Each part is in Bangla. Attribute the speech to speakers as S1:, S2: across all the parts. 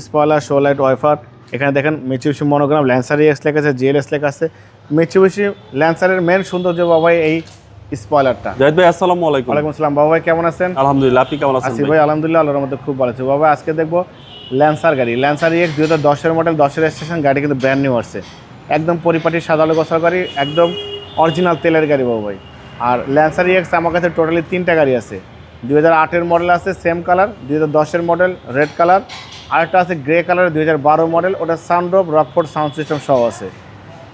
S1: স্পয়লার শো লাইট ওয়াইফার এখানে দেখেন মিচুবিশি মনোগ্রাম ল্যান্সারি এক্স লেখা আছে জিএলএস লেখা আছে। মিচুবিশি ল্যান্সারের মেন সৌন্দর্য বাবাই এই স্পয়লারটা
S2: জাহিদ ভাই আসসালামু আলাইকুম।
S1: ওয়ালাইকুম আসসালাম। বাবা ভাই কেমন আছেন?
S2: আলহামদুলিল্লাহ আপনি কেমন আছেন
S1: আসি
S2: ভাই?
S1: আলহামদুলিল্লাহ আল্লাহর মধ্যে খুব ভালো আছে। বাবা আজকে দেখব ল্যান্সার গাড়ি। ল্যান্সার এক্স দুই হাজার দশের মডেল দশের স্টেশন গাড়ি কিন্তু ব্র্যান্ড নিউ আসছে। একদম পরিপাটি সাদালো গোসল গাড়ি একদম অরিজিনাল তেলের গাড়ি বাবু ভাই আর ল্যান্সার এক্স আমার কাছে টোটালি তিনটা গাড়ি আছে। দুই হাজার আটের মডেল আছে সেম কালার দুই হাজার দশের মডেল রেড কালার আরেকটা আছে গ্রে কালার দুই মডেল। ওটা সানড্রপ রকফোর্ড সাউন্ড সিস্টেম সহ আছে।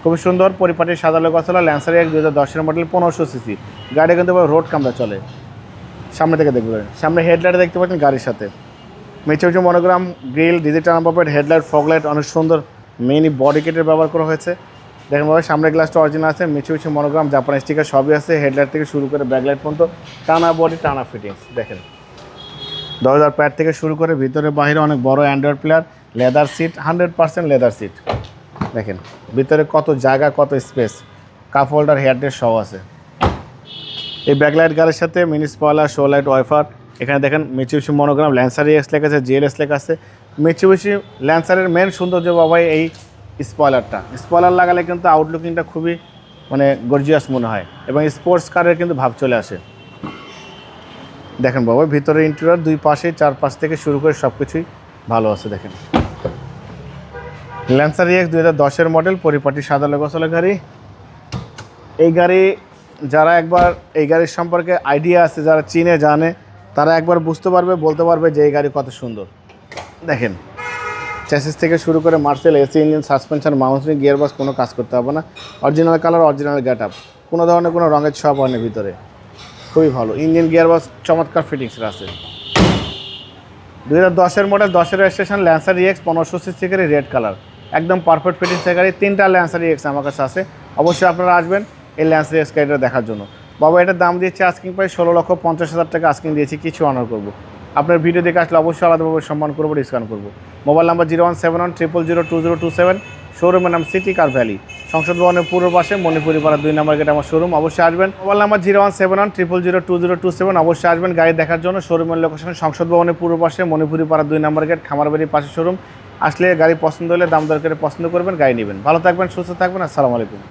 S1: খুবই সুন্দর, পরিপাটি সাদালো গোসলা ল্যান্সার এক্স দুই হাজার দশের মডেল পনেরোশো সিসি গাড়ি কিন্তু রোড কামরা চলে। সামনে থেকে দেখবেন সামনে হেডলাইট দেখতে পাচ্ছেন গাড়ির সাথে। মেচে মেচে monogram grill digital number headlight fog light অনেক সুন্দর মেইনলি বডি কিটের ব্যবহার করা হয়েছে। দেখেন বাবা সামনের গ্লাসটা অরিজিনাল আছে, মিচে মিচে মনোগ্রাম জাপান স্টিকার সবই আছে হেডলাইট থেকে শুরু করে ব্যাকলাইট পর্যন্ত, টানা বডি টানা ফিটিংস দেখেন। দশ হাজার প্যাড থেকে শুরু করে ভিতরে বাইরে অনেক বড় android player leather seat hundred percent leather seat দেখেন, ভিতরে কত জায়গা, কত স্পেস কাপ হোল্ডার হেয়ারডের সব আছে। এই ব্যাকলাইট গাড়ির সাথে mini spoiler show light wiper এখানে দেখেন মিচুবিশি মনোগ্রাম ল্যান্সারি এক্স লেখা আছে জিএলএস লেখা আছে। মিচুবিশি ল্যান্সারের মেন সৌন্দর্য বাবাই এই স্পয়লারটা স্পয়লার লাগালে কিন্তু আউটলুকিংটা খুবই মানে গর্জিয়াস মনে হয়। এবং স্পোর্টস কারের কিন্তু ভাব চলে আসে। দেখেন বাবা ভিতরে ইন্টেরিয়র দুই পাশে চার পাশ থেকে শুরু করে সব কিছুই ভালো আছে, দেখেন। ল্যান্সার এক্স দুই হাজার মডেল পরিপাটি সাদা লগসলে গাড়ি। এই গাড়ি যারা একবার, এই গাড়ির সম্পর্কে আইডিয়া আছে, যারা চিনে, জানে, তারা একবার বুঝতে পারবে, বলতে পারবে যে এই গাড়ি কত সুন্দর। দেখেন চ্যাসিস থেকে শুরু করে Marcel AC engine suspension mounting gear বাস কোনো কাজ করতে হবে না। Original colour original get up কোনো ধরনের কোনো রঙের ছপ হয় না ভিতরে। খুবই ভালো। ইঞ্জিন গিয়ার বাস চমৎকার ফিটিংসের আছে। দুই হাজার দশের মডেল দশের স্টেশন ল্যান্সার এক্স পনেরোশো সিসি গাড়ি রেড কালার একদম পারফেক্ট ফিটিংসের গাড়ি। তিনটা ল্যান্সার এক্স আমার কাছে আছে। অবশ্যই আপনারা আসবেন এই ল্যান্সার এক্স গাড়িটা দেখার জন্য। বাবা, এটার দাম দিয়েছে আস্কিং প্রায় ষোলো লক্ষ পঞ্চাশ হাজার টাকা। আস্কিং দিয়েছি, কিছু অনার করব। আপনার ভিডিও দেখে আসলে অবশ্যই আলাদাভাবে সম্মান করব ডিসকাউন্ট করব। Mobile number zero one seven one triple zero two zero two seven শোরুমের নাম সিটি কার ভ্যালি সংসদ ভবনের পূর্ব পাশে মণিপুরি পাড়া দুই নম্বর গেটে আমার শোরুম অবশ্যই আসবেন। Mobile number zero one seven one triple zero two zero two seven অবশ্যই আসবেন গাড়ি দেখার জন্য। শোরুমের লোকেশন সংসদ ভবনের পূর্ব পাশে মণিপুরি পাড়া দুই নম্বর গেট, খামারবাড়ির পাশে শোরুম আসলে গাড়ি পছন্দ হলে দাম দর করে পছন্দ করবেন, গাড়ি নেবেন। ভালো থাকবেন, সুস্থ থাকবেন। আসসালামু আলাইকুম।